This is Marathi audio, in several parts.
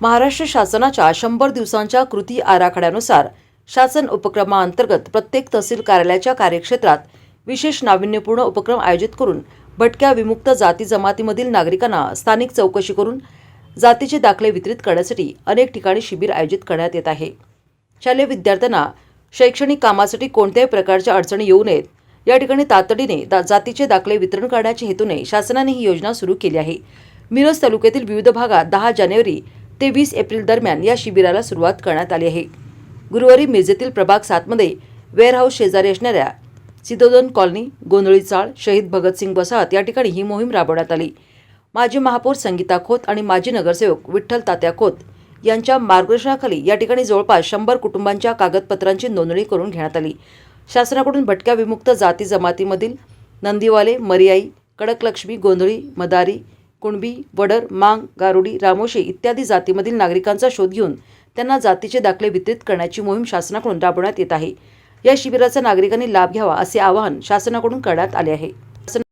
महाराष्ट्र शासनाच्या शंभर दिवसांच्या कृती आराखड्यानुसार शासन उपक्रमाअंतर्गत प्रत्येक तहसील कार्यालयाच्या कार्यक्षेत्रात विशेष नाविन्यपूर्ण उपक्रम आयोजित करून भटक्या विमुक्त जाती जमातीमधील नागरिकांना स्थानिक चौकशी करून जातीचे दाखले वितरित करण्यासाठी अनेक ठिकाणी शिबिर आयोजित करण्यात येत आहे. शालेय विद्यार्थ्यांना शैक्षणिक कामासाठी कोणत्याही प्रकारच्या अडचणी येऊ नयेत. या ठिकाणी तातडीने दा जातीचे दाखले वितरण करण्याच्या हेतूने शासनाने ही योजना सुरू केली आहे. मिरज तालुक्यातील विविध भागात दहा जानेवारी ते वीस एप्रिल दरम्यान या शिबिराला सुरुवात करण्यात आली आहे. गुरुवारी मिरजेतील प्रभाग सातमध्ये वेअरहाऊस शेजारी असणाऱ्या सिद्धोदन कॉलनी गोंधळी चाळ शहीद भगतसिंग वसाहत या ठिकाणी ही मोहीम राबवण्यात आली. माजी महापौर संगीता खोत आणि माजी नगरसेवक विठ्ठल तात्या खोत यांच्या मार्गदर्शनाखाली या ठिकाणी जवळपास शंभर कुटुंबांच्या कागदपत्रांची नोंदणी करून घेण्यात आली. शासनाकडून भटक्या विमुक्त जाती जमातीमधील नंदीवाले मरियाई कडकलक्ष्मी गोंधळी मदारी कुणबी वडर मांग गारुडी रामोशी इत्यादी जातीमधील नागरिकांचा शोध घेऊन त्यांना जातीचे दाखले वितरित करण्याची मोहीम शासनाकडून राबवण्यात येत आहे. या शिबिराचा नागरिकांनी लाभ घ्यावा असे आवाहन शासनाकडून करण्यात आले आहे.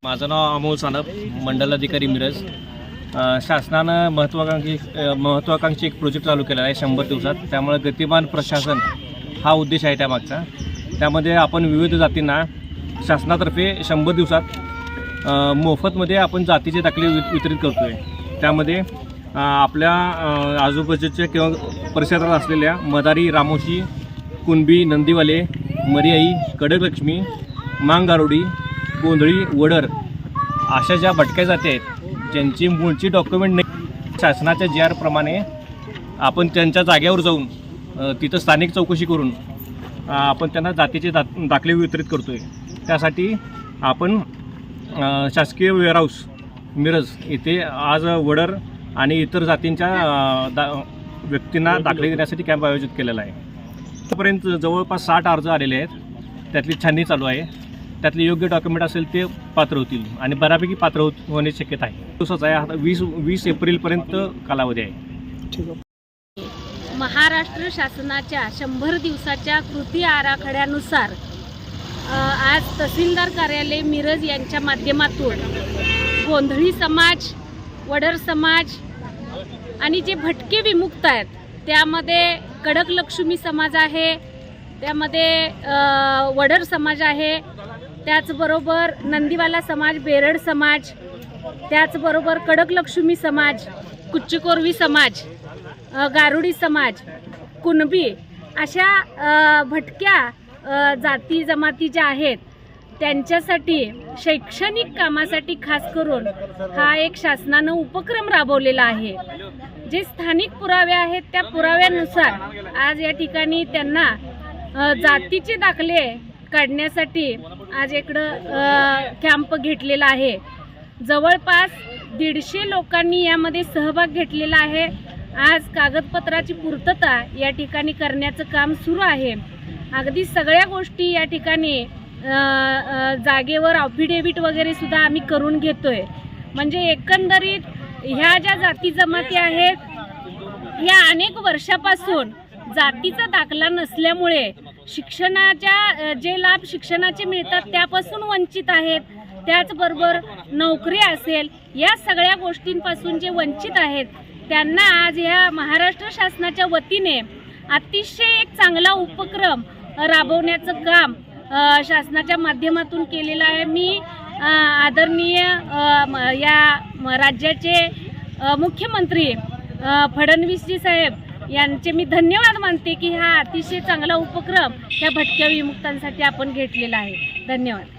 माझं नाव अमोल सानप मंडल अधिकारी मिरज शासनानं महत्त्वाकांक्षी महत्त्वाकांक्षी एक प्रोजेक्ट चालू केलेला आहे शंभर दिवसात. त्यामुळे गतिमान प्रशासन हा उद्देश आहे त्यामागचा. त्यामध्ये आपण विविध जातींना शासनातर्फे शंभर दिवसात मोफतमध्ये आपण जातीचे दाखले वि वितरित करतो आहे त्यामध्ये आपल्या आजूबाजूच्या किंवा परिसरात असलेल्या मदारी रामोशी कुणबी नंदीवाले मरियाई कडकलक्ष्मी मांगारोडी गोंधळी वडर अशा ज्या भटक्या जाती आहेत ज्यांची मूळची डॉक्युमेंट नाही. शासनाच्या जी आरप्रमाणे आपण त्यांच्या जागेवर जाऊन तिथं स्थानिक चौकशी करून आपण त्यांना जातीचे दा दाखले वितरित करतो आहे त्यासाठी आपण शासकीय वेअरहाऊस मिरज. इथे आज वडर आणि इतर जातींच्या दा व्यक्तींना दाखले देण्यासाठी कॅम्प आयोजित केलेला आहे. आतापर्यंत जवळपास साठ अर्ज आलेले आहेत. त्यातली छाननी चालू आहे. त्यातले योग्य डॉक्युमेंट असेल ते पात्र होतील आणि बऱ्यापैकी पात्र होत होण्याची शक्यता आहे. दिवसाच आहे. आता वीस वीस एप्रिलपर्यंत कालावधी आहे. महाराष्ट्र शासनाच्या शंभर दिवसाच्या कृती आराखड्यानुसार आज तहसीलदार कार्यालय मिरज यांच्या माध्यमातून गोंधळी समाज वडर समाज आणि जे भटके विमुक्त आहेत त्यामध्ये कडक लक्ष्मी समाज आहे त्यामध्ये वडर समाज आहे त्याचबरोबर नंदीवाला समाज बेरड समाज त्याचबरोबर कडक लक्ष्मी समाज कुच्चीकोरवी समाज गारुडी समाज कुणबी अशा भटक्या जाती जमाती ज्या आहेत त्यांच्यासाठी शैक्षणिक कामासाठी खास करून हा एक शासनानं उपक्रम राबवलेला आहे. जे स्थानिक पुरावे आहेत त्या पुराव्यानुसार आज या ठिकाणी त्यांना जातीचे दाखले काढण्यासाठी आज इकडं कॅम्प घेतलेला आहे. जवळपास दीडशे लोकांनी यामध्ये सहभाग घेतलेला आहे. आज कागदपत्राची पूर्तता या ठिकाणी करण्याचं काम सुरू आहे. अगदी सगळ्या गोष्टी या ठिकाणी जागेवर अफिडेविट वगैरे सुद्धा आम्ही करून घेतोय. म्हणजे एकंदरीत ह्या ज्या जाती जमाती आहेत या अनेक वर्षापासून जातीचा दाखला नसल्यामुळे शिक्षणाच्या जे लाभ शिक्षणाचे मिळतात त्यापासून वंचित आहेत. त्याचबरोबर नोकरी असेल या सगळ्या गोष्टींपासून जे वंचित आहेत त्यांना आज ह्या महाराष्ट्र शासनाच्या वतीने अतिशय एक चांगला उपक्रम राबवण्याचं काम शासनाच्या माध्यमातून केलेलं आहे. मी आदरणीय म- या राज्याचे मुख्यमंत्री फडणवीसजी साहेब यांचे मी धन्यवाद मानते की हा अतिशय चांगला उपक्रम या भटक्या विमुक्तांसाठी आपण घेतलेला आहे. धन्यवाद.